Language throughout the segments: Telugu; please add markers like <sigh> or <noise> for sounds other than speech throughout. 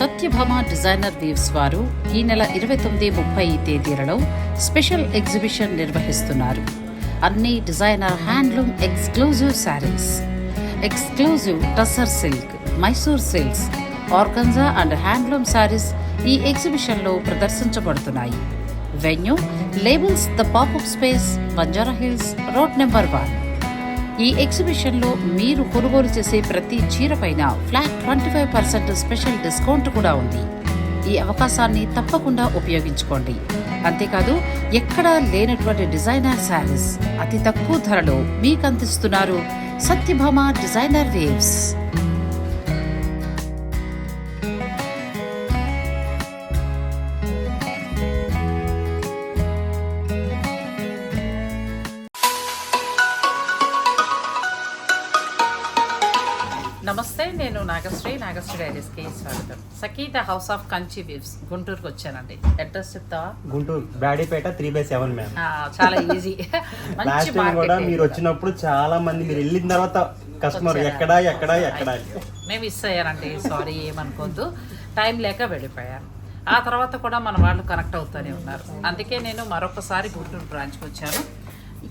సత్యభామ డిజైనర్ వీవ్స్ వారు ఈ నెల ఇరవై తొమ్మిది ముప్పై తేదీలలో స్పెషల్ ఎగ్జిబిషన్ నిర్వహిస్తున్నారు. అన్ని designer handloom exclusive saris. Exclusive tussar silk Mysore silks organza and handloom saris ఈ ఎగ్జిబిషన్లో ప్రదర్శించబడుతున్నాయి. Venue labels the popup space Banjara hills road number one. ఈ ఎగ్జిబిషన్లో మీరు కొనుగోలు చేసే ప్రతి చీర పైన flat twenty five percent special discount కూడా ఉంది. ఈ అవకాశాన్ని తప్పకుండా ఉపయోగించుకోండి. అంతేకాదు ఎక్కడా లేనటువంటి డిజైనర్ శారీస్ అతి తక్కువ ధరలో మీకు అందిస్తున్నారు సత్యభామ డిజైనర్ వేవ్స్. నేను నాగశ్రీ నాగశ్రీ డైరీస్కి స్వాగతం. Saketha house of Kanchi weaves గుంటూరుకి వచ్చానండి. అడ్రస్ చెప్తావా? Guntur బ్యాడీపేట three by seven ma'am. చాలా ఈజీ. <laughs> మంచి కూడా మీరు వచ్చినప్పుడు చాలా మంది మీరు వెళ్ళిన తర్వాత కస్టమర్? ఎక్కడా ఎక్కడా ఎక్కడా మేము మిస్ అయ్యానండి. సారీ ఏమనుకోవద్దు. టైం లేక వెళ్ళిపోయాను. ఆ తర్వాత కూడా మన వాళ్ళు కనెక్ట్ అవుతూనే ఉన్నారు. అందుకే నేను మరొకసారి గుంటూరు బ్రాంచ్కి వచ్చాను.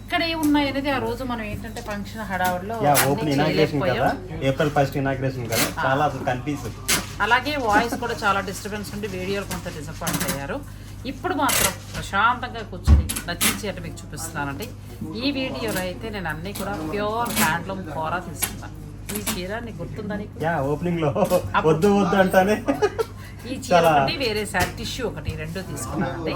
ఇక్కడ ఏమున్నాయి అనేది ఆ రోజు మనం ఏంటంటే ఫంక్షన్ హడావుడిలో యా ఓపెన్ ఇనాగ్రేషన్ కదా. ఏప్రిల్ ఫస్ట్ ఇనాగ్రేషన్ కదా. చాలా అసలు కనిపిస్తుంది. అలాగే వాయిస్ కూడా చాలా డిస్టర్బెన్స్ ఉండి వీడియోలు కొంత డిసప్పాయింట్ అయ్యారు. ఇప్పుడు మాత్రం ప్రశాంతంగా కూర్చొని నచ్చించేట మీకు చూపిస్తున్నానండి. ఈ వీడియోలో అయితే నేను అన్నీ కూడా ప్యూర్ హ్యాండ్లూమ్ కూర తీసుకున్నాను. ఈ చీర నీకు గుర్తుందా నీకు? యా ఓపెనింగ్లో వద్దు వద్దు అంటానే. <laughs> ఈ చీర ఒకటి వేరే సారీ టిష్యూ ఒకటి రెండు తీసుకున్నానండి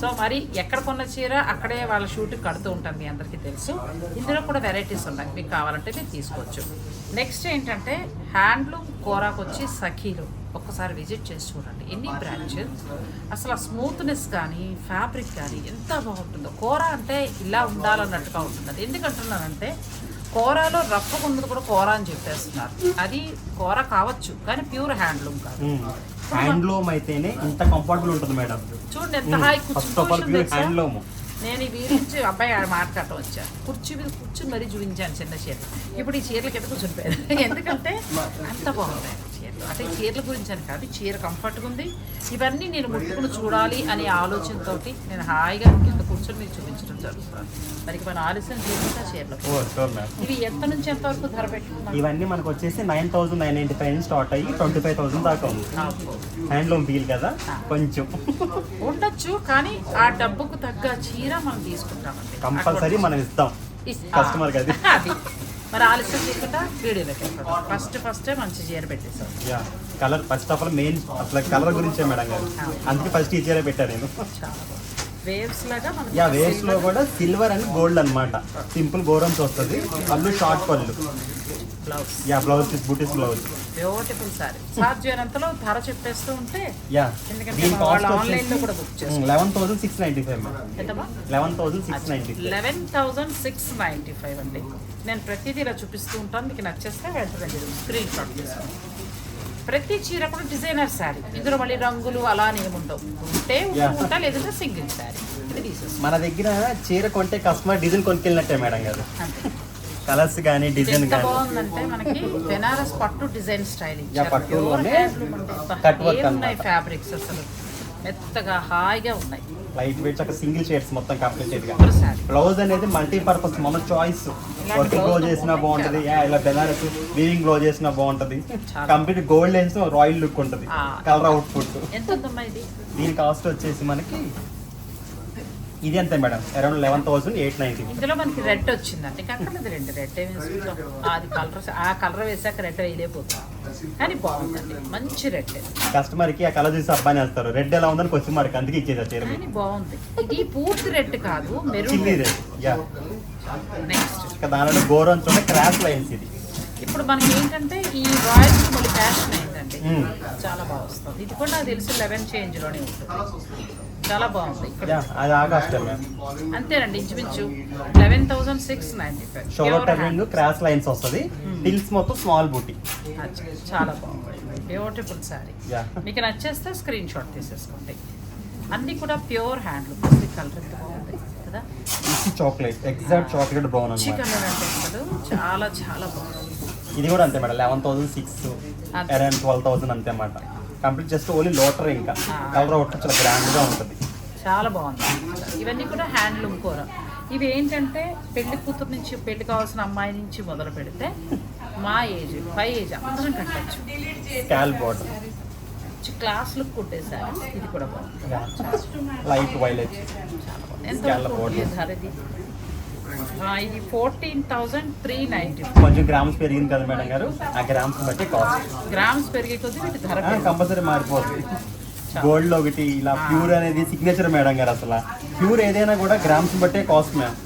సో మరి ఎక్కడ కొన్న చీర అక్కడే వాళ్ళ షూట్ కడుతూ ఉంటాను మీ అందరికీ తెలుసు. ఇందులో కూడా వెరైటీస్ ఉన్నాయి. మీకు కావాలంటే మీరు తీసుకోవచ్చు. నెక్స్ట్ ఏంటంటే హ్యాండ్లూమ్ కోరాకు వచ్చి సఖీలు ఒక్కసారి విజిట్ చేసి చూడండి. ఎన్ని బ్రాంచ్? అసలు ఆ స్మూత్నెస్ కానీ ఫ్యాబ్రిక్ కానీ ఎంత బాగుంటుందో. కూర అంటే ఇలా ఉండాలన్నట్టుగా ఉంటుంది అది ఎందుకంటున్నానంటే కూరలో రఫ్ ఉన్నది కూడా కూర అని చెప్పేస్తున్నారు. అది కూర కావచ్చు కానీ ప్యూర్ హ్యాండ్లూమ్ కాదు. హ్యాండ్లూమ్ అయితేనే ఇంత కంఫర్టబుల్ ఉంటుంది మేడం. చూడండి ఎంత హాయి ఫస్ట్ ఆఫ్ ఆల్ కూర్చుని ప్యూర్ హ్యాండ్లూమ్. నేను ఈ వీరి నుంచి అబ్బాయి మాట్లాడటం వచ్చా. కుర్చీ మీద కూర్చుని మరీ చూపించాను చిన్న చీర. ఇప్పుడు ఈ చీరలకి ఎంత కూర్చునిపోయాను <laughs> ఎందుకంటే అంత బాగున్నాయి చీరలు. అంటే చీరల గురించి అని కాదు చీర కంఫర్ట్గా ఉంది. ఇవన్నీ నేను ముట్టుకుని చూడాలి అనే ఆలోచనతోటి నేను హాయిగా కింద కూర్చొని మీకు చూపించడం జరుగుతుంది. దానికి మనం ఆలస్యం చేయకుండా చీరలు. ఇవి ఎంత నుంచి ఎంత వరకు ధర పెట్టుకున్నాం ఇవన్నీ మనకు వచ్చేసి nine thousand nine ninety five start అయ్యి ట్వంటీ ఫైవ్ థౌసండ్ దాకా ఉంది. హ్యాండ్లూమ్ ఫీల్ కదా కొంచెం. ఉండొచ్చు కానీ ఆ డబ్బుకు తగ్గ చీర మనం తీసుకుంటామండి. కంపల్సరీ మనం ఇస్తాం. ఇస్- customer కి అది. <laughs> అది. మరి ఆలస్యం చేయకుండా వీడియోలోకి వెళ్ళిపోతాం ఫస్ట్ ఫస్టే మంచి చీర పెట్టేసాం yeah colour first of all main అసలు కలర్ గురించే మేడం గారు. అందుకే ఫస్ట్ ఈ చీర పెట్టాను నేను. వేవ్స్ లాగా యా లో కూడా సిల్వర్ అండ్ గోల్డ్ అన్నమాట. సింపుల్ గోరమ్స్ వస్తుంది పళ్ళు షార్ట్ పళ్ళు. Blouse. Yeah blouse piece buttis blouse beautiful sari సాధ్యమైనంతలో ధర చెప్పేస్తూ ఉంటే యా ఎందుకంటే దీని వాళ్ళు కాస్ట్ ఆన్లైన్లో వచ్చేసి కూడా book eleven thousand six five ఎంతమా eleven thousand six eleven six ninety five అండి. నేను ప్రతిదీ ఇలా చూపిస్తూ ఉంటాను మీకు నచ్చేస్తే వెంటనే మీరు స్క్రీన్ షాట్ ప్రతి చీర కూడా డిజైనర్ శారీ ఇందులో మళ్ళీ రంగులు అలా ఏముండవు ఉంటే. ఉంటా లేదంటే సింగిల్ శారీ మన దగ్గర చీర కొంటే కస్టమర్ డిజైన్ కొనుకెళ్ళినట్టే మేడం గారు. కలర్స్ కానీ డిజైన్ కానీ. బాగుందంటే మనకి బెనారస్ పట్టు డిజైన్ స్టైల్ పట్టులోనే. ఫ్యాబ్రిక్స్ అసలు. మెత్తగా హాయిగా ఉన్నాయి. లైట్ వెయిట్ ఒక సింగిల్ షేడ్స్ మొత్తం కంప్లీట్గా. బ్లౌజ్ అనేది మల్టీ పర్పస్ మన చాయిస్ వర్క్ బ్లౌజ్ చేసినా బాగుంటది. ఇలా బెనారస్ వీవింగ్ బ్లౌజ్ చేసినా బాగుంటది. కంప్లీట్ గోల్డ్ వేసిన రాయల్ లుక్ ఉంటది. కలర్ అవుట్పుట్ దీని కాస్ట్ వచ్చేసి మనకి ఇది అంతే madam? Around eleven thousand eight ninety ఇందులో మనకి రెడ్ వచ్చిందండి కక్కర్లేదు రెండు రెడ్ అది కలర్ ఆ కలర్ వేసాక రెడ్ వేయలేకపోతాం కానీ బాగుందండి. మంచి రెడ్. కస్టమర్కి ఆ కలర్ చూసి అబ్బాయి వేస్తారు. రెడ్ ఎలా ఉందని క్వశ్చన్ మార్క్ అందుకే ఇచ్చేది కానీ బాగుంది. ఇది పూర్తి రెడ్ కాదు మెరూన్ రెడ్. యా నెక్స్ట్ దానిలో గోరన్స్ ఉంటే క్రాష్ లైన్స్ ఇది. ఇప్పుడు మనకి ఏంటంటే ఈ రాయల్స్ మళ్ళీ ఫ్యాషన్ అయిందండి మ్మ్. చాలా బాగా వస్తుంది. ఇది కూడా నాకు తెలిసి లెవెన్ చేంజ్లోనే ఉంటుంది. చాలా బాగుంది. ఇక్కడ యా అది ఆ కాస్ట్ మ్యామ్. అంతేనండి ఇంచుమించు లెవెన్ థౌసండ్ సిక్స్ నైన్టీ షోలో ఫైవ్ టర్నింగ్ క్రాష్ లైన్స్ వస్తుంది. టిల్స్ మొత్తం స్మాల్ బూటీ చాలా బాగుంది. Beautiful yeah. మీకు నచ్చేస్తే స్క్రీన్ షాట్ తీసేసుకోండి. అన్నీ కూడా ప్యూర్ హ్యాండ్లూమ్ కలర్ ఎంత బాగుంది కదా? Chocolate exact chocolate brown colour అంటే అసలు చాలా చాలా బాగుంది. ఇది కూడా అంతే madam eleven thousand six. Around twelve thousand అంతే అన్నమాట. కంప్లీట్ జస్ట్ ఓన్లీ లోటర్ ఇంకా. కలర్ ఒకటి చాలా గ్రాండ్గా ఉంటుంది. చాలా బాగుంది. ఇవన్నీ కూడా హ్యాండ్లూమ్ కూర. ఇవి ఏంటంటే పెళ్ళి కూతురు నుంచి పెళ్ళి కావాల్సిన అమ్మాయి నుంచి మొదలు పెడితే మా ఏజ్ పై ఏజ్ అందరం కట్టచ్చు. స్కాల్ బార్డర్ క్లాస్ లుక్ కుట్టేశారు. ఇది కూడా బాగుంది. Light violet. ఎంత Scallop వరకు ఉంటుంది border. ధర ఇది ఫోర్టీన్ థౌజండ్ త్రీ నైంటీ కొంచెం గ్రామ్స్ పెరిగింది కదా మేడం గారు. ఆ గ్రామ్స్ బట్టి కాస్ట్ గ్రామ్స్ పెరిగే కొద్దీ వీటి ధర పెరుగుతుంది. కంపల్సరీ మారిపోతుంది గోల్డ్లో ఒకటి ఇలా ప్యూర్ అనేది సిగ్నేచర్ మేడం గారు అసలు. ప్యూర్ ఏదైనా కూడా గ్రామ్స్ బట్టే కాస్ట్ మ్యామ్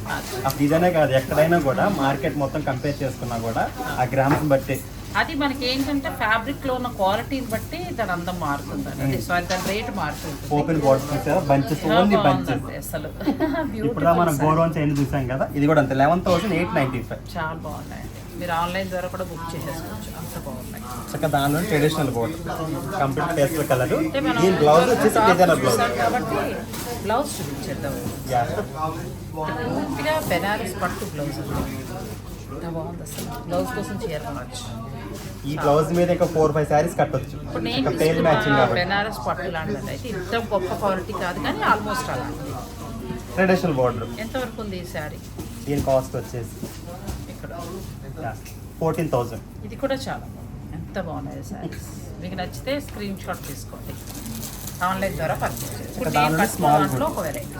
అసలు ఇదనే కాదు ఎక్కడైనా కూడా మార్కెట్ మొత్తం కంపేర్ చేసుకున్నా కూడా ఆ గ్రామ్స్ బట్టే. అది మనకి ఏంటంటే ఫ్యాబ్రిక్లో ఉన్న క్వాలిటీని బట్టి దాని అందం మారుతుంది అంటే సారీ దాని రేట్ మారుతుంది. ఓపెన్ బార్డర్ చూసారా బంచెస్ ఓన్లీ బంచెస్ బాగుందండి అసలు. ఇప్పుడు మనం బ్యూటిఫుల్ గోరోన్ చైన్ చూసాం కదా? ఇది కూడా అంతే eleven thousand eight ninety five చాలా బాగున్నాయండి. మీరు ఆన్లైన్ ద్వారా కూడా బుక్ చేసేసుకోవచ్చు. అంత బాగున్నాయి. చక్కగా దానిలో traditional border complete pastel colour దీని బ్లౌజ్ వచ్చేసి డిజైనర్ బ్లౌజ్ కాబట్టి బ్లౌజ్ చూపించేద్దాం. పూర్తిగా బెనారస్ పట్టు బ్లౌజ్ బాగుంది అసలు. బ్లౌజ్ కోసం చీర ఈ బ్లౌజ్ మీద ఇంకా ఫోర్ ఫైవ్ శారీస్ కట్టొచ్చు. పేల్ మ్యాచింగ్ బెనారస్ పట్టు లాంటిది అయితే ఇంత గొప్ప క్వాలిటీ కాదు కానీ ఆల్మోస్ట్ అలాంటిది. ట్రెడిషనల్ బోర్డర్ ఎంతవరకు ఉంది ఈ శారీ దీని కాస్ట్ వచ్చేసి ఇక్కడ. ఫోర్టీన్ థౌసండ్ ఇది కూడా చాలా ఎంత బాగున్నాయి శారీస్ మీకు నచ్చితే స్క్రీన్ షాట్ తీసుకోండి. ఆన్లైన్ ద్వారా పర్చేస్ దాంట్లో ఒక వెరైటీ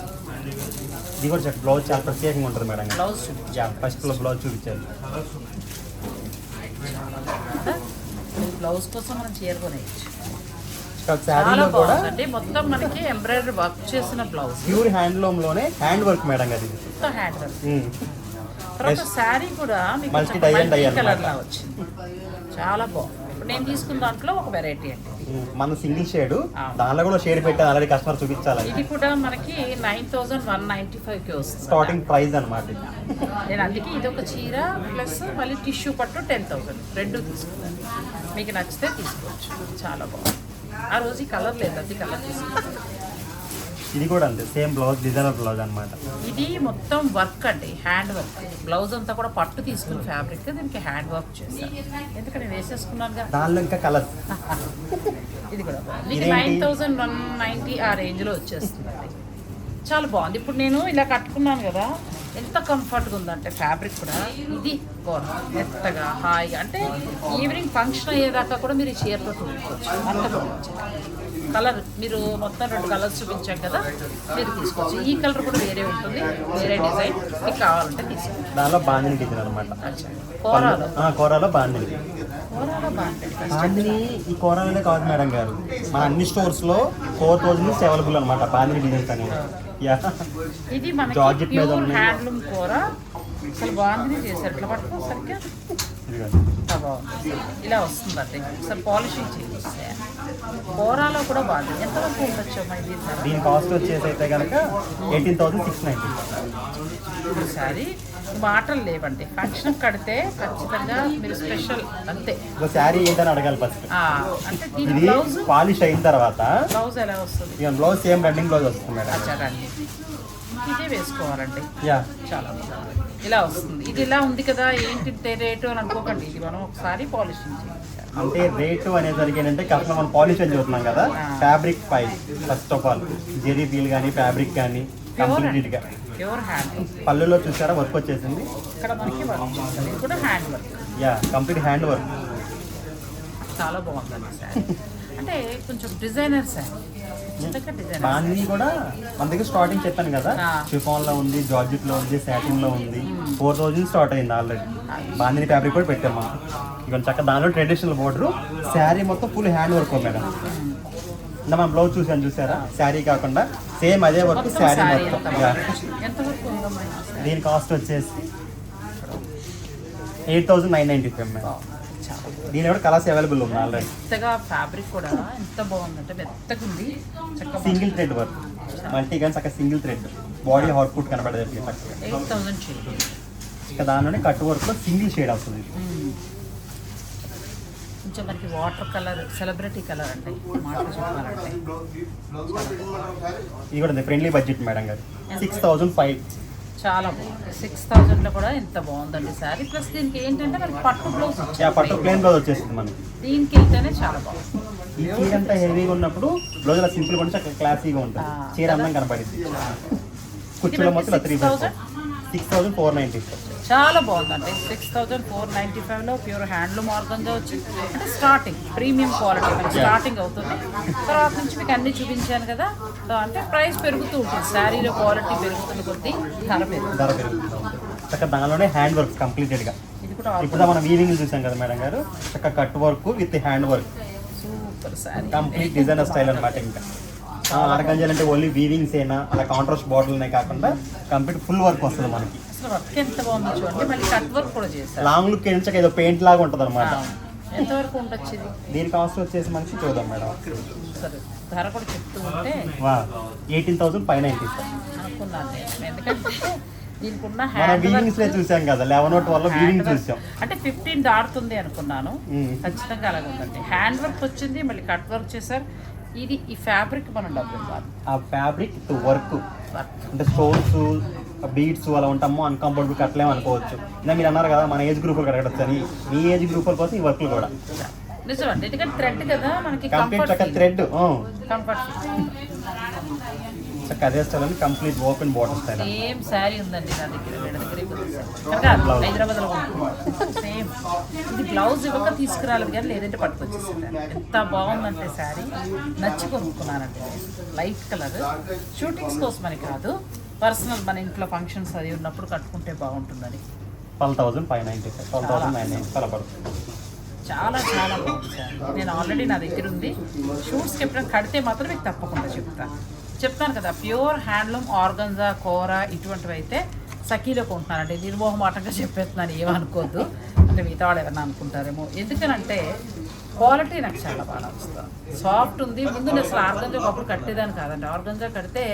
ఇది కూడా బ్లౌజ్ చాలా ప్రత్యేకంగా ఉంటుంది మేడం. బ్లౌజ్ ఫస్ట్ బ్లౌజ్ చూపించారు బ్లౌజ్ కోసం మనం చీర కొనేయచ్చు. చాలా బాగుందండి. మొత్తం మనకి ఎంబ్రాయిడరీ వర్క్ చేసిన బ్లౌజ్. ప్యూర్ హ్యాండ్లూమ్లోనే హ్యాండ్ వర్క్ మేడం గారు ఇది మొత్తం హ్యాండ్ వర్క్. తర్వాత శారీ కూడా మీకు dye కలర్. లా వచ్చింది. చాలా బాగుంది. ఇప్పుడు నేను తీసుకున్న దాంట్లో ఒక వెరైటీ అండి. మన సింగిల్ షేడ్. దానిలో కూడా షేడ్ పెట్టాను ఆల్రెడీ కస్టమర్ చూపించాలి ఇది కూడా మనకి నైన్ థౌజండ్ వన్ నైంటీ ఫైవ్కి వస్తుంది. స్టార్టింగ్ ప్రైస్ అనమాట ఇది. నేను అందుకే ఇది ఒక చీర ప్లస్ మళ్ళీ టిష్యూ పట్టు టెన్ థౌసండ్. రెండు తీసుకున్నాను. మీకు నచ్చితే తీసుకోవచ్చు. చాలా బాగుంది. ఆ రోజు కలర్ లేదు అది కలర్ తీసుకున్నాను ఇది కూడా అంతే సేమ్ బ్లౌజ్ డిజైనర్ బ్లౌజ్ అనమాట ఇది మొత్తం వర్క్ అండి హ్యాండ్ వర్క్. బ్లౌజ్ అంతా కూడా పట్టు తీసుకుని ఫ్యాబ్రిక్ దీనికి హ్యాండ్ వర్క్ చేశాను ఎందుకంటే వేసేసుకున్నాను కదా. దానిలో ఇంకా కలర్ ఇది కూడా? నైన్ థౌజండ్ వన్ నైంటీ ఆ రేంజ్లో వచ్చేస్తుంది చాలా బాగుంది. ఇప్పుడు నేను ఇలా కట్టుకున్నాను కదా ఎంత కంఫర్ట్గా ఉందంటే ఫ్యాబ్రిక్ కూడా. ఇది మెత్తగా హాయిగా అంటే ఈవినింగ్ ఫంక్షన్ అయ్యేదాకా కూడా మీరు ఈ చీరతో చూపించవచ్చు అంత కలర్ మీరు మొత్తం రెండు కలర్స్ చూపించాం కదా మీరు తీసుకోవచ్చు. ఈ కలర్ కూడా వేరే ఉంటుంది వేరే డిజైన్. మీకు కావాలంటే తీసుకోవచ్చు. దానిలో డిజైన్ అనమాట. కోరాలో? కోరాలో బాందిని బాందిని ఈ కోరాలనే కాదు మేడం గారు. మన అన్ని స్టోర్స్లో ఫోర్ నుంచి అవైలబుల్ అనమాట యా. ఇది మనకి జార్జెట్ మీద. హ్యాండ్లూమ్ కూర. అసలు బాగుంది. ఇట్లా ఇలా వస్తుందండి ఒకసారి పాలిషింగ్ చేస్తే కూరలో కూడా బాగుంది. ఎంతవరకు ఉండొచ్చు అమ్మా ఇది ధర? దీని కాస్ట్ వచ్చేసి అయితే కనుక ఎయిటీన్ థౌసండ్ సిక్స్ నైన్టీ. ఈసారి మాటలు లేవండి. ఫంక్షన్ కడితే ఖచ్చితంగా మీరు స్పెషల్ అంతే. ఒక శారీ ఏంటని అడగాలి ఫస్ట్. అంటే దీని ఇది బ్లౌజ్? పాలిష్ అయిన తర్వాత బ్లౌజ్ ఎలా వస్తుంది? ఇక బ్లౌజ్ సేమ్ రన్నింగ్ బ్లౌజ్ వస్తుంది మేడం. ఇదే వేసుకోవాలండి. యా. చాలా బాగుంది. ఇలా వస్తుంది. ఇది ఇలా ఉంది కదా ఏంటి రేటు అని అనుకోకండి. ఇది మనం ఒకసారి పాలిషింగ్ చేయాలి. అంటే రేటు అనేసరికి ఏంటంటే కస్టమర్ మనం పాలిష్ అని చూస్తున్నాం కదా fabric pi first of all zari feel కానీ ఫ్యాబ్రిక్ కానీ కంప్లీట్గా. ప్యూర్ హ్యాండ్ పళ్ళులో చూసారా వర్క్ వచ్చేసింది? ఇక్కడ మనకి వర్క్ చేస్తుంది. ఇది కూడా hand work yeah complete hand work చాలా బాగుందండి శారీ అంటే కొంచెం డిజైనర్ శారీ చిన్నగా డిజైనర్ బాందీ కూడా మన దగ్గర స్టార్టింగ్ చెప్పాను కదా. షిఫాన్లో ఉంది జార్జెట్లో ఉంది సాటిన్లో ఉంది. ఫోర్ థౌజండ్ స్టార్ట్ అయింది ఆల్రెడీ బాందిని ఫ్యాబ్రిక్ కూడా పెట్టాం మనం ఇక చక్క దానిలో ట్రెడిషనల్ బోర్డర్ శారీ మొత్తం ఫుల్ హ్యాండ్ వర్క్ మేడం. ఇందా మనం బ్లౌజ్ చూసాను చూసారా? శారీ కాకుండా సేమ్ అదే వర్క్ శారీ మొత్తం? దీని కాస్ట్ వచ్చేసి eight thousand nine ninety five madam. దీని కూడా కలర్స్ అవైలబుల్ ఉంది ఆల్రెడీ మెత్తగా ఫ్యాబ్రిక్ కూడా ఎంత బాగుందంటే మెత్తగా ఉంది. చక్కగా సింగిల్ థ్రెడ్ వర్క్ మల్టీ గన్స్ అక్కడ సింగిల్ థ్రెడ్ బాడీ కనపడేది చక్కగా. ఎయిట్ థౌజండ్ చేయండి ఇక దానిలోనే కట్ వర్క్లో సింగిల్ షేడ్ వస్తుంది. కొంచెం మనకి వాటర్ కలర్ సెలబ్రిటీ కలర్ చెప్పాలంటే. ఇది కూడా ఫ్రెండ్లీ బడ్జెట్ మేడం గారు. సిక్స్ థౌజండ్ ఫైవ్ చాలా బాగుంది. సిక్స్ థౌజండ్లో కూడా ఎంత బాగుందండి శారీ. ప్లస్ దీనికి ఏంటంటే మనకి పట్టు బ్లౌజ్ పట్టు ప్లేన్ బ్లౌజ్ వచ్చేసింది మనకి. దీనికి వెళ్తేనే చాలా బాగుంది. ఈ చీర అంతా హెవీగా ఉన్నప్పుడు బ్లౌజ్ అలా సింపుల్ కొంచెం అక్కడ క్లాసీగా ఉంటుంది. చీర అందం కనపడింది కుర్చీలో మొత్తం three six thousand four ninety చాలా బాగుందండి. సిక్స్ థౌజండ్ ఫోర్ నైంటీ ఫైవ్లో ప్యూర్ హ్యాండ్లూమ్ ఆర్గంజా వచ్చింది అంటే స్టార్టింగ్ ప్రీమియం క్వాలిటీ మనకి స్టార్టింగ్ అవుతుంది. తర్వాత నుంచి మీకు అన్ని చూపించాను కదా అంటే ప్రైస్ పెరుగుతూ ఉంటుంది. శారీలో క్వాలిటీ పెరుగుతున్న కొద్దీ ధర పెరుగుతుంది. పెరుగుతుంది. దానిలోనే హ్యాండ్ వర్క్ కంప్లీటెడ్గా ఇది కూడా ఇప్పుడు మనం వీవింగ్ చూసాం కదా మేడం గారు. చక్కగా cut work with hand work super sari. Complete designer style అనమాట ఇంకా. ఆర్గంజాలు అంటే ఓన్లీ వీవింగ్స్ అయినా అలా కాంట్రాస్ట్ బాటిల్నే కాకుండా కంప్లీట్ ఫుల్ వర్క్ వస్తుంది మనకి. అసలు వర్క్ ఎంత బాగుందో చూడండి. మళ్ళీ కట్ వర్క్ కూడా చేశారు. లాంగ్ లుక్ ఏదో పెయింట్ లాగా ఉంటుంది అనమాట ఎంతవరకు ఉండొచ్చు ఇది దీని కాస్ట్ వచ్చేసి మనకి చూద్దాం మేడం. సరే ధర కూడా చెప్తూ ఉంటే ఎయిటీన్ థౌసండ్ పైన అనుకున్నాను నేను. ఎందుకంటే దీనికి ఉన్న మన హ్యాండ్ వీవింగ్స్లో చూసాం కదా లెవెన్ ఓ ట్వెల్వ్ వీవింగ్ చూసాం. అంటే ఫిఫ్టీన్ దాటుతుంది అనుకున్నాను. ఖచ్చితంగా అలాగే ఉందండి. హ్యాండ్ వర్క్ వచ్చింది మళ్ళీ కట్ వర్క్ చేశారు. ఇది ఈ ఫ్యాబ్రిక్ మనం డబ్బులు ఆ ఫ్యాబ్రిక్ వర్క్ అంటే స్టోన్స్ బీడ్స్ అలా ఉంటామో అన్కంఫర్టబుల్ అట్లేం అనుకోవచ్చు. ఇంకా మీరు అన్నారు కదా మన ఏజ్ గ్రూప్ కడగచ్చు అని. మీ ఏజ్ గ్రూప్ కోసం ఈ వర్క్లు కూడా. నిజం అండి ఎందుకంటే థ్రెడ్ కదా మనకి కంప్లీట్ చక్క థ్రెడ్ కంఫర్ట్ చక్క అదే స్టైల్ అని complete open border style same sari ఉందండి నా దగ్గర వీళ్ళ దగ్గర హైదరాబాద్లో సేమ్ ఇది బ్లౌజ్ ఇవ్వక తీసుకురాలేదు కానీ లేదంటే పట్టుకొచ్చేసింది. ఎంత బాగుందంటే శారీ నచ్చి కొనుక్కున్నానండి. లైట్ కలర్ షూటింగ్స్ కోసమని కాదు. పర్సనల్ మన ఇంట్లో ఫంక్షన్స్ అది ఉన్నప్పుడు కట్టుకుంటే బాగుంటుందని. Twelve thousand five ninety five twelve thousand nine nine అలా పడుతుంది. చాలా చాలా బాగుంది సార్. నేను ఆల్రెడీ నా దగ్గర ఉంది. షూట్స్కి ఎప్పుడైనా కడితే మాత్రం మీకు తప్పకుండా చెప్తాను చెప్తాను కదా ప్యూర్ హ్యాండ్లూమ్ ఆర్గన్జా కూర ఇటువంటివి అయితే సఖీలో కొంటున్నానండి నిర్మోహమాటంగా చెప్పేస్తున్నాను ఏమనుకోవద్దు అంటే మిగతా వాళ్ళు ఎవరైనా అనుకుంటారేమో. ఎందుకనంటే క్వాలిటీ నాకు చాలా బాగా నచ్చుతుంది. సాఫ్ట్ ఉంది. ముందు నేను అసలు ఆర్గంజా ఒకప్పుడు కట్టేదాన్ని కాదండి. ఆర్గంజా కడితే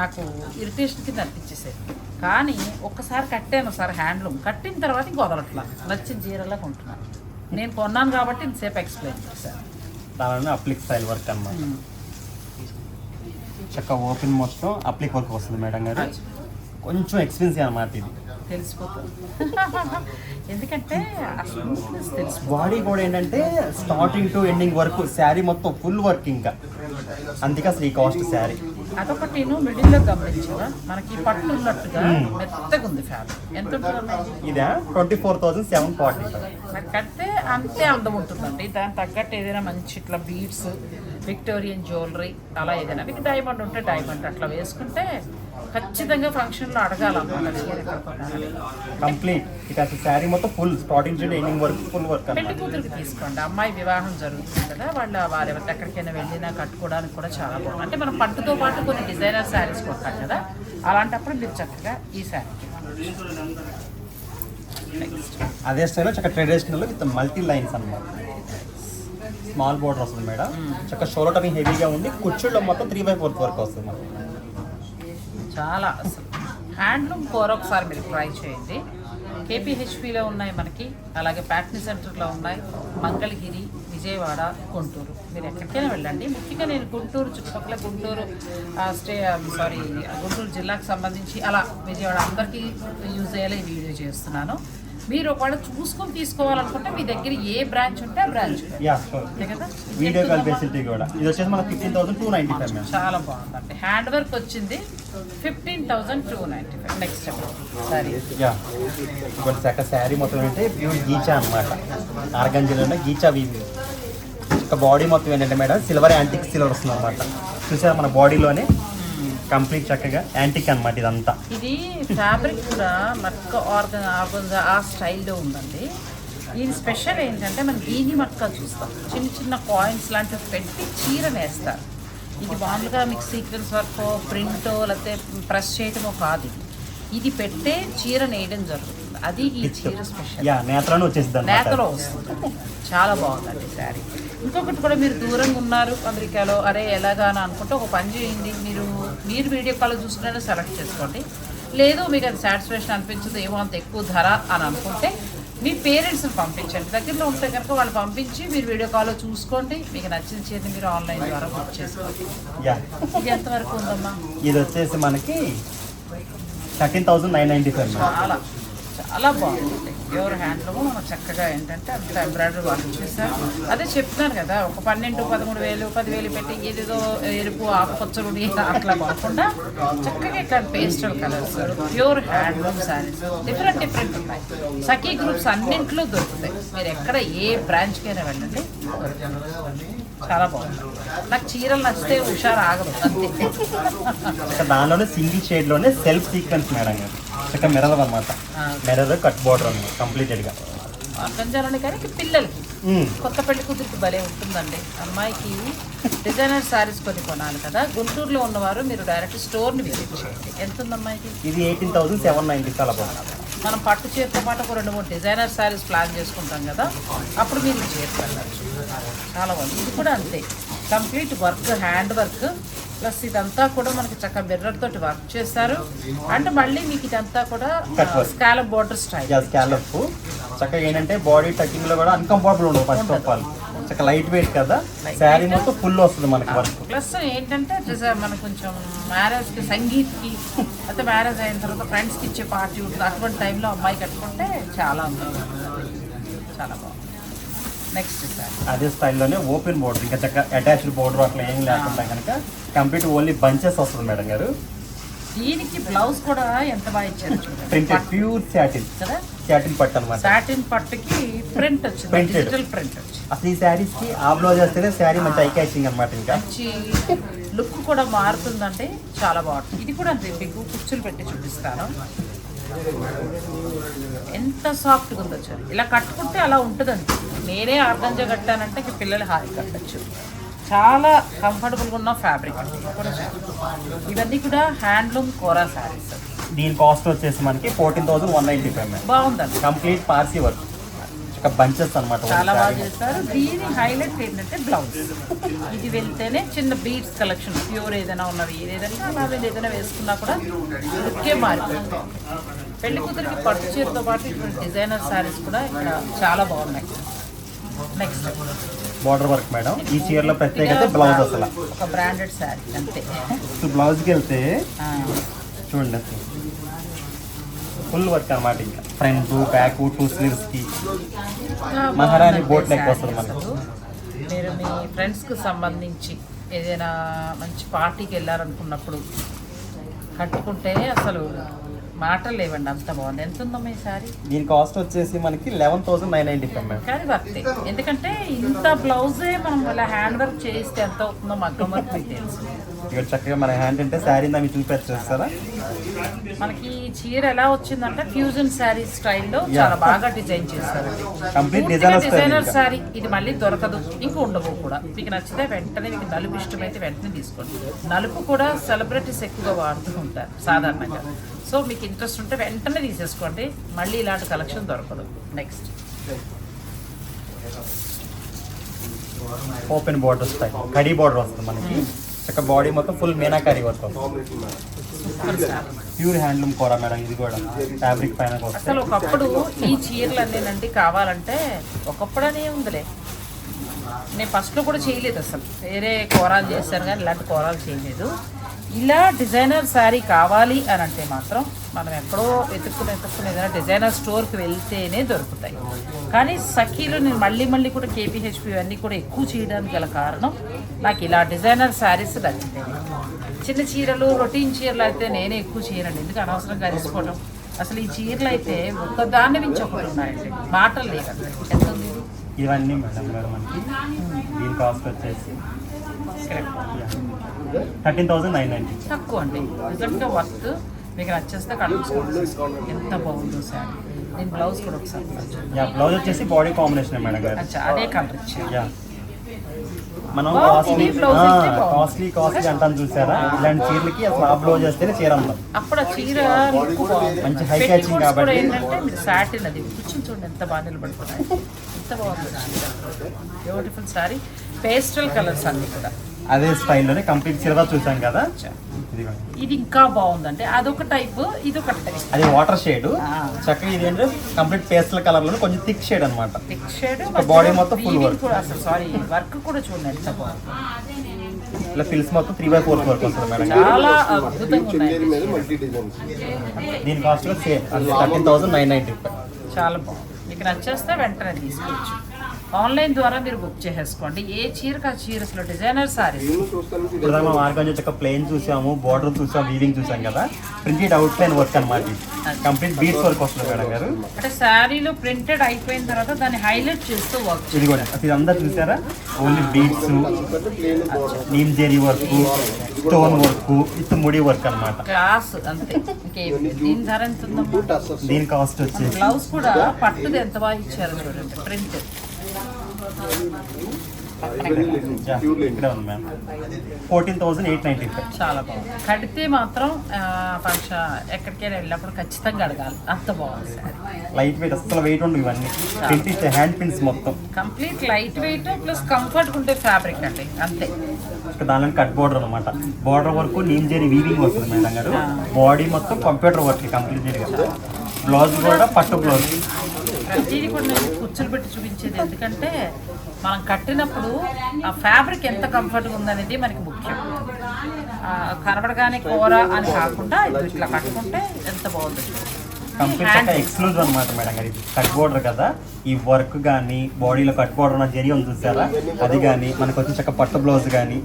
నాకు ఇరిటేషన్ కింద అనిపించేసేది. కానీ ఒక్కసారి కట్టాను సార్ హ్యాండ్లూమ్. కట్టిన తర్వాత ఇంక వదలట్లా నచ్చిన చీరలా కొంటున్నాను. నేను కొన్నాను కాబట్టి ఇంతసేపు ఎక్స్ప్లెయిన్ చేశాను అప్లిక్ స్టైల్ వర్క్ అన్నమాట. చక్క ఓపెన్ మొత్తం అప్లిక్ వర్క్ వస్తుంది మేడం గారు. కొంచెం ఎక్స్పెన్సివ్ అన్నమాట ఇది. తెలిసిపోతుంది. <laughs> ఎందుకంటే బాడీ కూడా ఏంటంటే స్టార్టింగ్ టు ఎండింగ్ వరకు శారీ మొత్తం ఫుల్ వర్క్ ఇంకా. అందుకే అసలు ఈ కాస్ట్ శారీ. అదొకటి నేను మిడిల్లో గమనించాను మనకి పట్టు ఉన్నట్టుగా మెత్తగా ఉంది ఫ్యాబ్రిక్ ఎంత ఉంటుంది? ఇదే? Twenty four thousand seven forty కడితే అంతే అందం ఉంటుందండి. దానికి తగ్గట్టు ఏదైనా మంచి ఇట్లా బీడ్స్ విక్టోరియన్ జ్యువెలరీ అలా ఏదైనా. మీకు డైమండ్ ఉంటే డైమండ్ అట్లా వేసుకుంటే ఖచ్చితంగా ఫంక్షన్లో అడగాలన్నమాట. కంప్లీట్ ఇక అసలు శారీ మొత్తం ఫుల్ స్టార్టింగ్ టు ఎండింగ్ వరకు ఫుల్ వర్క్ పెళ్ళి కూతురికి తీసుకోండి. అమ్మాయి వివాహం జరుగుతుంది కదా వాళ్ళ వారు ఎవరి ఎక్కడికైనా వెళ్ళినా కట్టుకోవడానికి కూడా చాలా బాగుంది అంటే మనం పట్టుతో పాటు కొన్ని డిజైనర్ శారీస్ కొంటాం కదా అలాంటప్పుడు మీరు చక్కగా ఈ శారీ నెక్స్ట్ అదే స్టైల్లో చక్క ట్రెడిషనల్ విత్ మల్టీ లైన్స్ అన్నమాట. స్మాల్ బోర్డర్ వస్తుంది మేడం. చక్క షోలో టమింగ్ హెవీగా ఉండి కుర్చీలో మొత్తం త్రీ బై ఫోర్త్ వరకు వస్తుంది మనకి చాలా అసలు. హ్యాండ్లూమ్ కూర ఒకసారి మీరు ట్రై చేయండి. కేపీహెచ్పిలో ఉన్నాయి మనకి అలాగే ప్యాట్నీ సెంటర్లో ఉన్నాయి. మంగళగిరి విజయవాడ గుంటూరు. మీరు ఎక్కడికైనా వెళ్ళండి. ముఖ్యంగా నేను గుంటూరు చుట్టుపక్కల గుంటూరు స్టే సారీ గుంటూరు జిల్లాకు సంబంధించి అలా విజయవాడ అందరికీ యూజ్ అయ్యేలా ఈ వీడియో చేస్తున్నాను. మీరు ఒకవేళ చూసుకొని తీసుకోవాలనుకుంటే మీ దగ్గర ఏ బ్రాంచ్ ఉంటే ఆ బ్రాంచ్. వీడియో కాల్ ఫెసిలిటీ కూడా. ఇది వచ్చేసి మనకి fifteen thousand two ninety five చాలా బాగుందండి. హ్యాండ్ వర్క్ వచ్చింది fifteen thousand two ninety five next సరే ఇప్పుడు చక్క శారీ మొత్తం ఏంటంటే ప్యూర్ గీచా అనమాట ఆర్గంజీలోనే గీచా వీవి బాడీ మొత్తం ఏంటంటే మేడం సిల్వర్ యాంటిక్ సిల్వర్ వస్తుంది అనమాట చూసారా మన బాడీలోనే కంప్లీట్ చక్కగా యాంటిక్ అనమాట ఇదంతా. ఇది ఫ్యాబ్రిక్ కూడా మట్క ఆర్గన్ ఆర్గన్ ఆ స్టైల్లో ఉందండి. ఇది స్పెషల్ ఏంటంటే మనం గీని మట్క చూస్తాం. చిన్న చిన్న కాయిన్స్ లాంటివి పెట్టి చీర వేస్తారు. ఇది మామూలుగా మీకు సీక్వెన్స్ వర్క్ ప్రింట్ లేకపోతే ప్రెస్ చేయటమో కాదు ఇది. ఇది పెట్టే చీర నేయడం జరుగుతుంది. అది ఈ చీర స్పెషల్. వచ్చేసింది అనమాట నేతలో వస్తుంది. చాలా బాగుందండి శారీ. ఇంకొకటి కూడా మీరు దూరంగా ఉన్నారు అమెరికాలో. అరే ఎలాగా అని అనుకుంటే ఒక పని చేయండి. మీరు మీరు వీడియో కాల్ చూసుకునే సెలెక్ట్ చేసుకోండి. లేదు మీకు అది సాటిస్ఫాక్షన్ అనిపించదు ఏమో అంత ఎక్కువ ధర అని అనుకుంటే మీ పేరెంట్స్ని పంపించండి. దగ్గరలో ఉంటే కనుక వాళ్ళు పంపించి మీరు వీడియో కాల్లో చూసుకోండి. మీకు నచ్చిన చీరని మీరు ఆన్లైన్ ద్వారా బుక్ చేసుకోండి. ఎంతవరకు ఉందమ్మా? ఇది వచ్చేసి మనకి thirteen thousand nine ninety five చాలా. చాలా బాగుంటుంది ప్యూర్ హ్యాండ్లూమ్ మనం చక్కగా ఏంటంటే అంత ఎంబ్రాయిడరీ వర్క్ చేశారు. అదే చెప్తున్నాను కదా ఒక పన్నెండు పదమూడు వేలు పదివేలు పెట్టి ఏదేదో ఎరుపు ఆకుపచ్చలు అట్లా కాకుండా చక్కగా ఇట్లా pastel colours pure handloom saris. Different different ఉన్నాయి. సఖీ గ్రూప్స్ అన్నింటిలో దొరుకుతాయి. మీరు ఎక్కడ ఏ బ్రాంచ్కైనా వెళ్ళండి చాలా బాగుంది నాకు చీరలు నచ్చితే హుషారు ఆగదు. అంతే దానిలోనే సింగిల్ షేడ్లోనే సెల్ఫ్ సీక్వెన్స్ మేడం గారు. ఇక మిర్రర్ అనమాట మిర్రర్ కట్ బోర్డర్ అనమాట కంప్లీటెడ్గా. ఆర్గంజాలని కానీ పిల్లలకి. కొత్త పెళ్ళి కూతురికి భలే ఉంటుందండి. అమ్మాయికి డిజైనర్ శారీస్ కొన్ని కొనాలి కదా. గుంటూరులో ఉన్నవారు మీరు డైరెక్ట్ స్టోర్ని విజిట్ చేయండి. ఎంత ఉంది అమ్మాయికి ఇది ఎయిటీన్ థౌసండ్ సెవెన్ నైన్టీ చాలా బాగుంది. మనం పట్టు చీరతో పాటు ఒక రెండు మూడు డిజైనర్ శారీస్ ప్లాన్ చేసుకుంటాం కదా. అప్పుడు మీరు ఈ చీర వెళ్ళచ్చు. చాలా బాగుంది. ఇది కూడా అంతే. Complete work hand work plus ఇదంతా కూడా మనకి చక్కగా మిర్రర్ తోటి వర్క్ చేస్తారు అండ్ మళ్ళీ మీకు ఇదంతా కూడా. స్కాలప్ బోర్డర్ స్టైల్ స్కాలప్ చక్కగా ఏంటంటే బాడీ టచింగ్లో కూడా అన్కంఫర్టబుల్ ఉండదు ఫస్ట్ ఆఫ్ ఆల్ చక్కగా లైట్ వెయిట్ కదా. శారీ మొత్తం ఫుల్ వస్తుంది మనకి వర్క్ ప్లస్ ఏంటంటే మనకు కొంచెం మ్యారేజ్కి సంగీత్కి అయితే మ్యారేజ్ అయిన తర్వాత ఫ్రెండ్స్కి ఇచ్చే పార్టీ ఉంటుంది. అటువంటి టైంలో అమ్మాయి కట్టుకుంటే చాలా అందంగా చాలా బాగుంది నెక్స్ట్ సార్ అదే స్టైల్లోనే ఓపెన్ బోర్డర్ ఇంకా చక్కగా అటాచ్డ్ బోర్డర్ అట్లా ఏం లేకుండా కనుక కంప్లీట్ ఓన్లీ బంచెస్ వస్తుంది మేడం గారు. దీనికి బ్లౌజ్ కూడా ఎంత బాగా ఇచ్చారు ప్రింటెడ్ ప్యూర్ శాటిన్. కదా? శాటిన్ పట్టు అనమాట సాటిన్ పట్టుకి ప్రింట్ వచ్చింది. డిజిటల్ ప్రింట్ వచ్చింది. అసలు ఈ శారీస్కి ఆ బ్లౌజ్ వేస్తేనే శారీ మంచి ఐ క్యాచింగ్ అనమాట ఇంకా. లుక్ కూడా మారుతుందంటే చాలా బాగుంటుంది. ఇది కూడా అంతే మీకు కుర్చీలు పెట్టి చూపిస్తాను. ఎంత సాఫ్ట్గా ఉందో ఇలా కట్టుకుంటే అలా ఉంటుందండి. నేనే కట్టానంటే ఇక పిల్లలు హాయి కట్టచ్చు. చాలా కంఫర్టబుల్గా ఉన్న ఫ్యాబ్రిక్. ఇవన్నీ కూడా హ్యాండ్లూమ్ కోరా శారీస్ దీని కాస్ట్ వచ్చేసి మనకి fourteen thousand one ninety five బాగుందండి. కంప్లీట్ పార్సీ వర్క్ బంచెస్ అనమాట చాలా బాగా చేస్తారు. దీని హైలైట్ ఏంటంటే బ్లౌజ్ ఇది వెళ్తేనే చిన్న బీడ్స్ కలెక్షన్ ప్యూర్ ఏదైనా ఉన్నవి ఏదైనా అలా ఏదైనా వేసుకున్నా కూడా లుక్కే మారిపోతుంది. పెళ్ళి కూతురికి పట్టు చీరతో పాటు ఇటువంటి డిజైనర్ శారీస్ కూడా ఇక్కడ చాలా బాగున్నాయి. Next border work madam. ఈ చీరలో ప్రత్యేకత బ్లౌజ్ అసలు. ఒక బ్రాండెడ్ శారీ అంతే. సో బ్లౌజ్కి వెళ్తే చూడండి అసలు. ఫుల్ వర్క్ అనమాట ఇంకా. ఫ్రంట్ బ్యాక్ టూ స్లీవ్స్కి ఇంకా మహారాణి బోట్ నెక్ వస్తుంది మనకు. మీరు మీ ఫ్రెండ్స్కి సంబంధించి ఏదైనా మంచి పార్టీకి వెళ్ళారనుకున్నప్పుడు కట్టుకుంటే అసలు మాటలు లేవండి అంత బాగుంది. ఎంత ఉందమ్మా ఈ సారీ దీని కాస్ట్ వచ్చేసి మనకి eleven thousand nine ninety madam కానీ వర్తే ఎందుకంటే ఇంత బ్లౌజే మనం ఇలా హ్యాండ్ వర్క్ చేస్తే ఎంత అవుతుందో మగ్గం వర్క్ మీకు తెలుసు. ఇక్కడ చక్కగా మన హ్యాండ్ అంటే శారీ మీకు చూపించేస్తారా మనకి ఈ చీర ఎలా వచ్చిందంటే ఫ్యూజన్ శారీ స్టైల్లో చాలా బాగా డిజైన్ చేస్తారు కంప్లీట్ డిజైనర్ శారీ. ఇది మళ్ళీ దొరకదు. ఇంకా ఉండవు కూడా. మీకు నచ్చితే వెంటనే మీకు నలుపు ఇష్టమైతే వెంటనే తీసుకోండి. నలుపు కూడా సెలబ్రిటీస్ ఎక్కువగా వాడుతూ ఉంటారు సాధారణంగా. సో మీకు ఇంట్రెస్ట్ ఉంటే వెంటనే తీసేసుకోండి. మళ్ళీ ఇలాంటి కలెక్షన్ దొరకదు. నెక్స్ట్ ఓపెన్ బార్డర్ స్టైల్ కడీ బార్డర్ వస్తుంది మనకి. చక్క బాడీ మొత్తం ఫుల్ మీనాకారి వస్తుంది ప్యూర్ హ్యాండ్లూమ్ కూర మేడం ఇది కూడా. ఫ్యాబ్రిక్ పైన అసలు ఒకప్పుడు ఈ చీరలు అన్నేనండి కావాలంటే ఒకప్పుడనే ఉందిలే. నేను ఫస్ట్లో కూడా చేయలేదు అసలు. వేరే కూరలు చేశాను కానీ ఇలాంటి కూరలు చేయలేదు. ఇలా డిజైనర్ శారీ కావాలి అని అంటే మాత్రం మనం ఎక్కడో వెతుక్కుని వెతుక్కుని ఏదైనా డిజైనర్ స్టోర్కి వెళ్తేనే దొరుకుతాయి. కానీ సఖీలో నేను మళ్ళీ మళ్ళీ కూడా కేపీహెచ్పి ఇవన్నీ కూడా ఎక్కువ చేయడానికి గల కారణం నాకు ఇలా డిజైనర్ శారీస్ నచ్చుతాయి చిన్న చీరలు రొటీన్ చీరలు అయితే నేనే ఎక్కువ చేయనండి. ఎందుకు అనవసరంగా తీసుకోవడం అసలు ఈ చీరలు అయితే ఒక దాన్ని మించి ఒకటి ఉన్నాయండి. మాటలు లేవండి ఎంత ఉంది? ఇవన్నీ మేడం మేడం మనకి దీని కాస్ట్ వచ్చేసి థర్టీన్ థౌసండ్ నైన్ నైన్టీ తక్కువ అండి. నిజంగా వర్త్ మీకు నచ్చేస్తే కలుసుకోండి ఎంత బాగుందో సార్. నేను బ్లౌజ్ కూడా ఒకసారి. యా బ్లౌజ్ వచ్చేసి బాడీ కాంబినేషన్ మేడం గారు. అచ్చా అదే కలర్ ఇచ్చారు. యా. మనం కాస్ట్లీ. కాస్ట్లీ కాస్ట్లీ అంటాం చూసారా? ఇలాంటి చీరలకి అసలు ఆ బ్లౌజ్ వేస్తేనే చీర అంటాం. అప్పుడు ఆ చీర. మంచి coats కూడా కాబట్టి. ఏంటంటే మీరు సాటిన్ అది. కూర్చొని చూడండి ఎంత బాగా నిలబడుతున్నాయి. ఎంత బాగుంది బ్యూటిఫుల్ సారీ పేస్టల్ కలర్స్ అన్నీ కూడా. అదే స్టైల్లోనే కంప్లీట్ సిల్వర్ చూసాం కదా. ఇది ఇంకా బాగుందండి. అదొక టైప్ ఇది ఒక టైప్ అది వాటర్ షేడ్. ఆ. చక్కగా ఇది ఏంటంటే కంప్లీట్ పేస్టల్ కలర్లో కొంచెం థిక్ షేడ్ అనమాట థిక్ షేడ్ body మొత్తం. కూడా అసలు సారీ వర్క్ కూడా చూడండి ఇలా ఫిల్స్ మొత్తం త్రీ బై ఫోర్ వరకు వస్తుంది మేడం. చాలా అద్భుతంగా ఉన్నాయి. మీద మల్టీ డిజైన్స్ దీని cost same thirteen thousand nine ninety చాలా బాగుంది. మీకు నచ్చేస్తే వెంటనే తీసుకోవచ్చు ఆన్లైన్ ద్వారా మీరు బుక్ చేసేసుకోండి. ఏ చీరకు ఆ చీర అసలు డిజైనర్ సారీస్? ఇప్పుడు దాకా మనం ఆర్గాన్ ప్లెయిన్ చూసాము బార్డర్ చూసాం వీవింగ్ చూసాం కదా. ప్రింటెడ్ అవుట్ లైన్ వర్క్ అనమాట కంప్లీట్ బీట్స్ వర్క్ వస్తుంది మేడం గారు. అంటే శారీలో ప్రింటెడ్ అయిపోయిన తర్వాత దాన్ని హైలైట్ చేస్తూ వర్క్ ఇదిగోండి అసలు ఇదంతా చూసారా? Only beads neem zari work stone work with ముడి వర్క్ అన్నమాట. క్లాస్ అంతే. దీని ధర ఎంత దీని కాస్ట్ వచ్చేసి బ్లౌజ్ కూడా పట్టుది ఎంత బాగా ఇచ్చారు చూడండి print fourteen thousand eight ninety చాలా బాగుంది. కడితే మాత్రం ఫంక్షన్ ఎక్కడికైనా వెళ్ళినప్పుడు ఖచ్చితంగా అడగాలి. అంత బాగుంది శారీ లైట్ వెయిట్ అసలు వెయిట్ ఉండవు ఇవన్నీ. ప్రింట్ హ్యాండ్ పిన్స్ మొత్తం. Complete light weight plus comfort ఉండే ఫ్యాబ్రిక్ అండి. అంతే. దానిలో కట్ బోర్డర్ అనమాట border work neem zari weaving వస్తుంది మేడం గారు. బాడీ మొత్తం కంప్యూటర్ వర్క్ కంప్లీట్గా బ్లౌజ్ కూడా పట్టు బ్లౌజ్ ప్రతిదీ కూడా నేను కుచ్చులు పెట్టి చూపించేది. ఎందుకంటే మనం కట్టినప్పుడు ఆ ఫ్యాబ్రిక్ ఎంత కంఫర్ట్గా ఉందనేది మనకి ముఖ్యం. కనబడగానే కూర అని కాకుండా ఇది ఇట్లా కట్టుకుంటే ఎంత బాగుంది కంప్లీట్ ఎక్స్క్లూజివ్ అనమాట మేడం గారు. ఇది కట్ బోర్డర్ కదా. ఈ వర్క్ కానీ బాడీలో కట్ బోర్డర్ ఉన్న జెరీ ఉంది చూసారా? అది కానీ మనకు వచ్చి చక్క పట్టు బ్లౌజ్ కానీ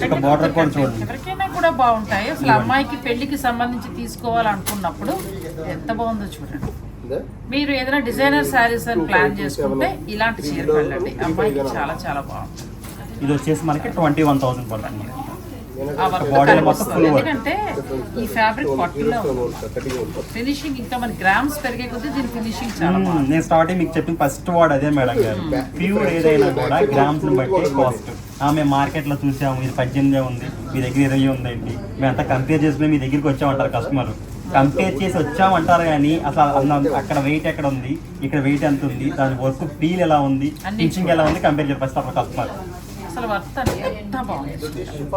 చక్క బార్డర్ కూడా చూడండి. ఎవరికైనా కూడా బాగుంటాయి. అసలు అమ్మాయికి పెళ్ళికి సంబంధించి తీసుకోవాలనుకున్నప్పుడు ఎంత బాగుందో చూడండి. మీరు ఏదైనా డిజైనర్ శారీస్ అని ప్లాన్ చేసుకుంటే ఇలాంటి చీర వెళ్ళండి. అమ్మాయికి చాలా చాలా బాగుంటుంది. ఇది వచ్చేసి మనకి ట్వంటీ వన్ థౌసండ్ పడుతుంది. ఎందుకంటే ఈ ఫ్యాబ్రిక్ పట్టులో ఫినిషింగ్ ఇంకా మన గ్రామ్స్ పెరిగే కొద్దీ దీని ఫినిషింగ్ చాలా మ్మ్. బాగుంది నేను స్టార్టింగ్ మీకు చెప్పిన ఫస్ట్ వర్డ్ అదే మేడం గారు. ప్యూర్ ఏదైనా కూడా గ్రామ్స్ బట్టి కాస్ట్ ఆమె మార్కెట్లో చూసాము. ఇది పద్దెనిమిది ఉంది. మీ దగ్గర ఇరవై ఉందండి. మేమంతా కంపేర్ చేసుకుని మీ దగ్గరికి వచ్చామంటారు కస్టమర్ కంపేర్ చేసి వచ్చామంటారు కానీ అసలు అన్న- అక్కడ వెయిట్ ఎక్కడ ఉంది? ఇక్కడ వెయిట్ ఎంత ఉంది? దాని వర్క్ ఫీల్ ఎలా ఉంది? టీచింగ్ ఎలా ఉంది? కంపేర్ చేసి ఫస్ట్ అప్పుడు కస్టమర్ అసలు వర్త్ అండి ఎంత బాగుంది.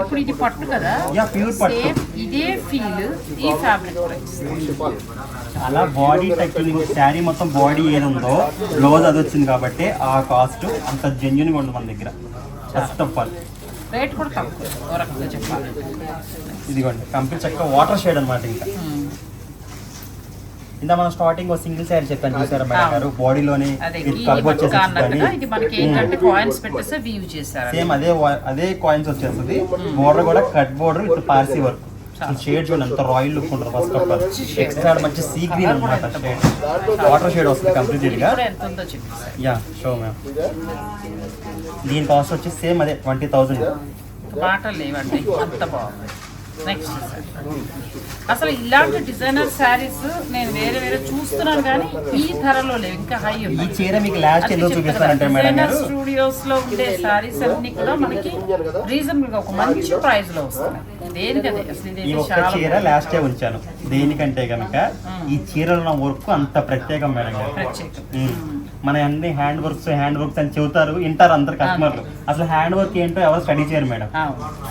ఇప్పుడు ఇది పట్టు కదా? యా ప్యూర్ పట్టు. సేమ్ ఇదే ఫీల్ ఈ ఫ్యాబ్రిక్ ప్రైస్ అలా బాడీ టచింగ్ శారీ మొత్తం బాడీ ఏది ఉందో బ్లౌజ్ అది వచ్చింది కాబట్టి ఆ కాస్ట్ అంత జెన్యున్గా ఉంది మన దగ్గర. ఫస్ట్ ఆఫ్ ఆల్ రేట్ కూడా తక్కువ. చెప్పాలి ఇదిగోండి కంప్లీట్ చక్క వాటర్ షేడ్ అన్నమాట ఇంకా. ఇంత మనం స్టార్టింగ్ సింగిల్ శారీ చెప్పాను చూసారా మేడం గారు? బాడీలోనే వర్క్ వచ్చేసి అన్నట్టుగా ఇది మనకి ఏంటంటే కాయిన్స్ పెట్టేస్తే వీవ్ చేశారు సేమ్ అదే అదే కాయిన్స్ వచ్చేస్తుంది బోర్డర్ కూడా cut border with Parsi work shade చూడండి ఎంత రాయల్ లుక్ ఉంటుంది ఫస్ట్ ఆఫ్ ఆల్ ఎక్స్ట్రా మంచి సీ గ్రీన్ అనమాట షేడ్ వాటర్ షేడ్ వస్తుంది కంప్లీట్గా. యా షో మ్యామ్ దీని కాస్ట్ వచ్చి సేమ్ అదే ట్వంటీ థౌసండ్ మాటలు లేవండి అంత బాగుంది. నెక్స్ట్ అసలు ఇలాంటి డిజైనర్ శారీస్ నేను వేరే వేరే చూస్తున్నాను కానీ ఈ ధరలో లేవు ఇంకా హై ఈ చీర మీకు లాస్ట్ ఎందుకు చూపిస్తానంటే మేడం స్టూడియోస్లో ఉండే సారీస్ అన్ని కూడా మనకి రీజనబుల్గా ఒక మంచి ప్రైస్లో వస్తున్నాయి. దేనికదే అసలు ఈ ఒక్క చీర లాస్టే ఉంచాను. దేనికంటే కనుక ఈ చీరలో వర్క్ అంత ప్రత్యేకం మేడం ప్రత్యేకం. మన అన్ని హ్యాండ్ వర్క్స్ హ్యాండ్ వర్క్స్ అని చెబుతారు వింటారు అందరు కస్టమర్లు అసలు హ్యాండ్ వర్క్ ఏంటో ఎవరు స్టడీ చేయరు మేడం.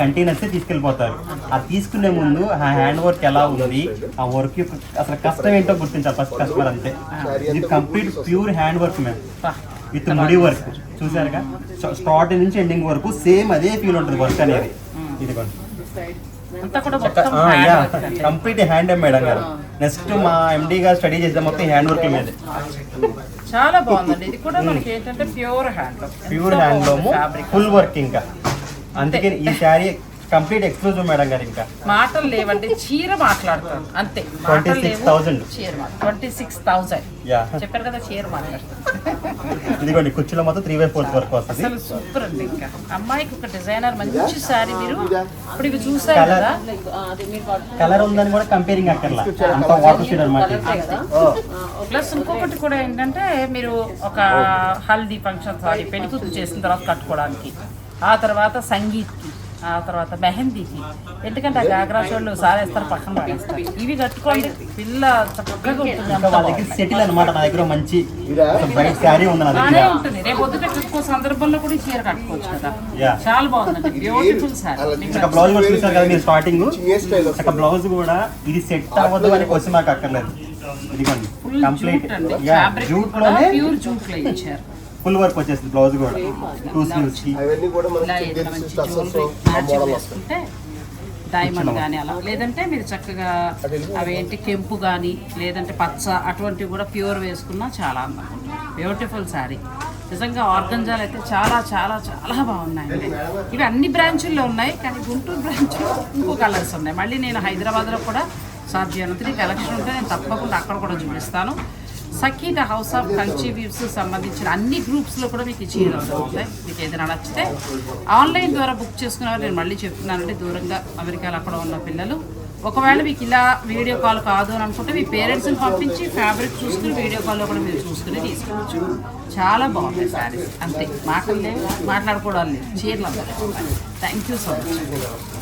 కంటిన్యూస్ తీసుకెళ్ళిపోతారు. ఆ తీసుకునే ముందు ఆ హ్యాండ్ వర్క్ ఎలా ఉంది ఆ వర్క్ యొక్క అసలు కష్టం ఏంటో గుర్తించాలి ఫస్ట్ కస్టమర్ అంతే. ఇది కంప్లీట్ ప్యూర్ హ్యాండ్ వర్క్ బా. విత్ ముడి వర్క్ చూసారుగా స్టార్ట్ నుంచి ఎండింగ్ వరకు సేమ్ అదే ఫీల్ ఉంటుంది వర్క్ అనేది. అండి. కంప్లీట్ హ్యాండ్ మేడం గారు. నెక్స్ట్ మా ఎండి గారు స్టడీ చేసే మొత్తం హ్యాండ్ వర్క్ మీద చాలా బాగుందండి. ఇది కూడా మనకి ఏంటంటే pure hand pure handloom full work ఇంకా. అందుకే ఈ శారీ కంప్లీట్ ఎక్స్క్లూజివ్ మేడం గారు ఇంకా. మాటలు లేవండి చీర మాట్లాడతాను అంతే. మాటలు లేవు 26,000. చీర ట్వంటీ సిక్స్ థౌసండ్. యా. చెప్పారు కదా చీర మాట్లాడతాను ఇదిగోండి కుర్చీలో మొత్తం త్రీ బై ఫోర్త్ వర్క్ వస్తుంది. అసలు సూపర్ అండి ఇంకా. అమ్మాయికి ఒక డిజైనర్ మంచి శారీ మీరు. ఇప్పుడు ఇవి చూసారు. కదా? కలర్ ఉందని కూడా కంపేరింగ్ అక్కర్లా. అంత వాటర్ షీడ్ అనమాట ప్లస్ ఇంకొకటి కూడా ఏంటంటే మీరు ఒక హల్దీ ఫంక్షన్ సారీ పెళ్ళి కూతురు చేసిన తర్వాత కట్టుకోవడానికి. ఆ తర్వాత సంగీత్కి. ఆ తర్వాత మెహందీకి. ఎందుకంటే ఆ గాగ్రా చోళ్ళు సారేస్తారు పక్కన పడేస్తారు ఇవి కట్టుకోండి పిల్ల చక్కగా ఉంటుంది దగ్గర సెటిల్ అనమాట నా దగ్గర మంచి బ్రైట్ శారీ ఉంది నా బాగానే దగ్గర ఉంటుంది. రేపు పొద్దుట కట్టుకో సందర్భంలో కూడా ఈ చీర కట్టుకోవచ్చు కదా. Yeah. చాలా బాగుందండి. బ్యూటిఫుల్ సారీ బ్లౌజ్ కూడా చూసారు కదా మీరు స్టార్టింగ్ ఒక బ్లౌజ్ కూడా ఇది సెట్ అవ్వదు అని క్వశ్చన్ మాకు అక్కర్లేదు. ఇదిగోండి. ఫుల్ కంప్లీట్ జూట్ అండి. యా ఫ్యాబ్రిక్ జూట్ కూడా లోనే ప్యూర్ జూట్లో ఇచ్చారు. ఫుల్ వర్క్ వచ్చేసింది బ్లౌజ్ కూడా. టూ స్లీవ్స్కి అవన్నీ కూడా డైమండ్ కానీ అలా. లేదంటే మీరు చక్కగా అవేంటి కెంపు కానీ లేదంటే పచ్చ అటువంటివి కూడా ప్యూర్ వేసుకున్నా చాలా అందంగా ఉంటుంది బ్యూటిఫుల్ శారీ నిజంగా ఆర్గంజాలు అయితే చాలా చాలా చాలా బాగున్నాయండి. ఇవి అన్ని బ్రాంచుల్లో ఉన్నాయి కానీ గుంటూరు బ్రాంచ్లో ఇంకో కలర్స్ ఉన్నాయి. మళ్ళీ నేను హైదరాబాద్లో కూడా సాధ్యమైనంత కలెక్షన్ ఉంటే నేను తప్పకుండా అక్కడ కూడా చూపిస్తాను. సకీట హౌస్ ఆఫ్ కంచి సంబంధించిన అన్ని గ్రూప్స్లో కూడా మీకు చీరలు దొరుకుతాయి మీకు ఏదైనా నచ్చితే ఆన్లైన్ ద్వారా బుక్ చేసుకునేవారు నేను మళ్ళీ చెప్తున్నానంటే దూరంగా అమెరికాలో అక్కడ ఉన్న పిల్లలు. ఒకవేళ మీకు ఇలా వీడియో కాల్ కాదు అని అనుకుంటే మీ పేరెంట్స్ని పంపించి ఫ్యాబ్రిక్ చూసుకుని వీడియో కాల్లో కూడా మీరు చూసుకుని తీసుకోవచ్చు. చాలా బాగుంది శారీస్ అంతే. మాటలు లేవు మాట్లాడుకోవడం లేదు. చీరలు అందరూ. Thank you so much